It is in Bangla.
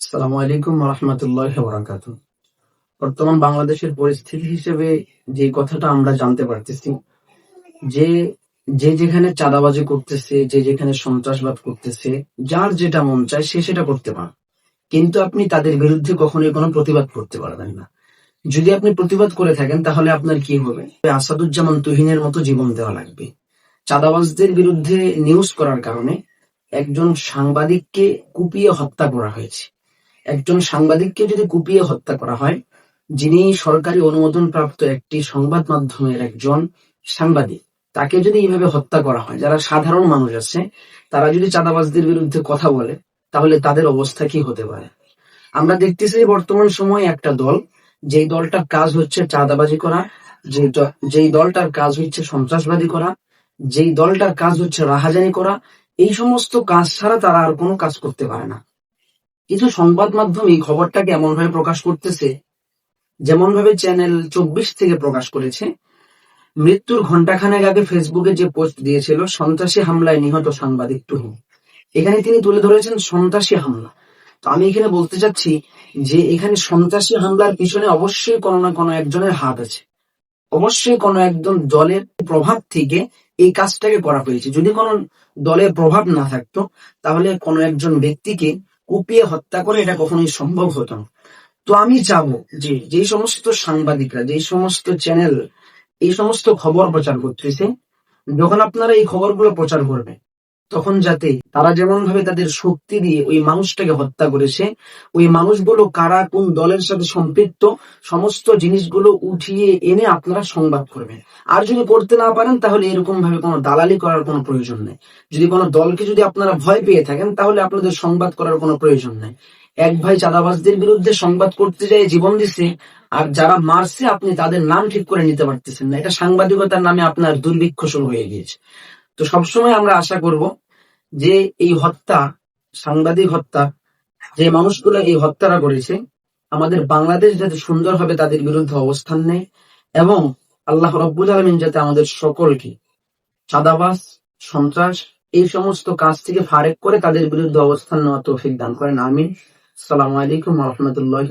আসসালামু আলাইকুম রহমতুল্লাহ বরাকাত বর্তমান বাংলাদেশের পরিস্থিতি হিসেবে যে কথাটা আমরা জানতে পারতেছি, যে যে যেখানে চাঁদাবাজি করতেছে, যে যেখানে সন্ত্রাসবাদ করতেছে, যার যেটা মন চায় সে সেটা করতে পারে। কিন্তু আপনি তাদের বিরুদ্ধে কখনোই কোনো প্রতিবাদ করতে পারবেন না। যদি আপনি প্রতিবাদ করে থাকেন, তাহলে আপনার কি হবে? আসাদুজ্জামান তুহিনের মতো জীবন দেওয়া লাগবে। চাঁদাবাজদের বিরুদ্ধে নিউজ করার কারণে একজন সাংবাদিককে কুপিয়ে হত্যা করা হয়েছে। একজন সাংবাদিককে যদি কুপিয়ে হত্যা করা হয়, যিনি সরকারি অনুমোদন প্রাপ্ত একটি সংবাদ মাধ্যমের একজন সাংবাদিক, তাকে যদি এইভাবে হত্যা করা হয়, যারা সাধারণ মানুষ আছে, তারা যদি চাঁদাবাজদের বিরুদ্ধে কথা বলে, তাহলে তাদের অবস্থা কি হতে পারে? আমরা দেখতেছি বর্তমান সময়ে একটা দল, যেই দলটার কাজ হচ্ছে চাঁদাবাজি করা যেই দলটার কাজ হচ্ছে সন্ত্রাসবাদী করা, যেই দলটার কাজ হচ্ছে রাহাজানি করা, এই সমস্ত কাজ ছাড়া তারা আর কোনো কাজ করতে পারে না। কিছু সংবাদ মাধ্যম এই খবরটাকে এমন ভাবে প্রকাশ করতেছে যেমন ভাবে চ্যানেল চব্বিশ থেকে প্রকাশ করেছে। মৃত্যুর ঘন্টাখানেক আগে ফেসবুকে যে পোস্ট দিয়েছিল, সন্ত্রাসী হামলায় নিহত সাংবাদিক তুহিন এখানে তিনি তুলে ধরেছেন সন্ত্রাসী হামলা। তো আমি এখানে বলতে চাচ্ছি যে এখানে সন্ত্রাসী হামলার পিছনে অবশ্যই কোনো না কোনো একজনের হাত আছে। অবশ্যই কোনো একজন দলের প্রভাব থেকে এই কাজটাকে করা হয়েছে। যদি কোনো দলের প্রভাব না থাকতো, তাহলে কোনো একজন ব্যক্তিকে কুপিয়ে হত্যা করে এটা কখনোই সম্ভব হতো না। তো আমি চাবো যে যে সমস্ত সাংবাদিকরা যে সমস্ত চ্যানেল এই সমস্ত খবর প্রচার করতেছে, যখন আপনারা এই খবরগুলো প্রচার করবে তখন যাতে তারা যেমন ভাবে তাদের শক্তি দিয়ে ওই মানুষটাকে হত্যা করেছে, ওই মানুষগুলো কারা কোন দলের সাথে সম্পৃক্ত, সমস্ত জিনিসগুলো উঠিয়ে এনে আপনারা সংবাদ করবেন। আর যদি করতে না পারেন, তাহলে এরকম ভাবে কোনো দালালি করার কোনো প্রয়োজন নেই। যদি কোনো দলকে যদি আপনারা ভয় পেয়ে থাকেন, তাহলে আপনাদের সংবাদ করার কোনো প্রয়োজন নেই। এক ভাই চাঁদাবাজদের বিরুদ্ধে সংবাদ করতে যায়, জীবন দিছে, আর যারা মারছে, আপনি তাদের নাম ঠিক করে নিতে পারতেছেন না। এটা সাংবাদিকতার নামে আপনার দুর্ভিক্ষ শুরু হয়ে গিয়েছে। তো সবসময় আমরা আশা করব যে এই হত্যা, সাংবাদিক হত্যা, যে মানুষগুলো এই হত্যারা করেছে, আমাদের বাংলাদেশ যাতে সুন্দর সুন্দরভাবে তাদের বিরুদ্ধে অবস্থান নেয় এবং আল্লাহ রব্বুল আলমিন যাতে আমাদের সকলকে চাঁদাবাস সন্ত্রাস এই সমস্ত কাজ থেকে ফারেক করে তাদের বিরুদ্ধে অবস্থান নেওয়া তৌফিক দান করেন। আমিন। সালাম আলাইকুম রহমতুল্লাহ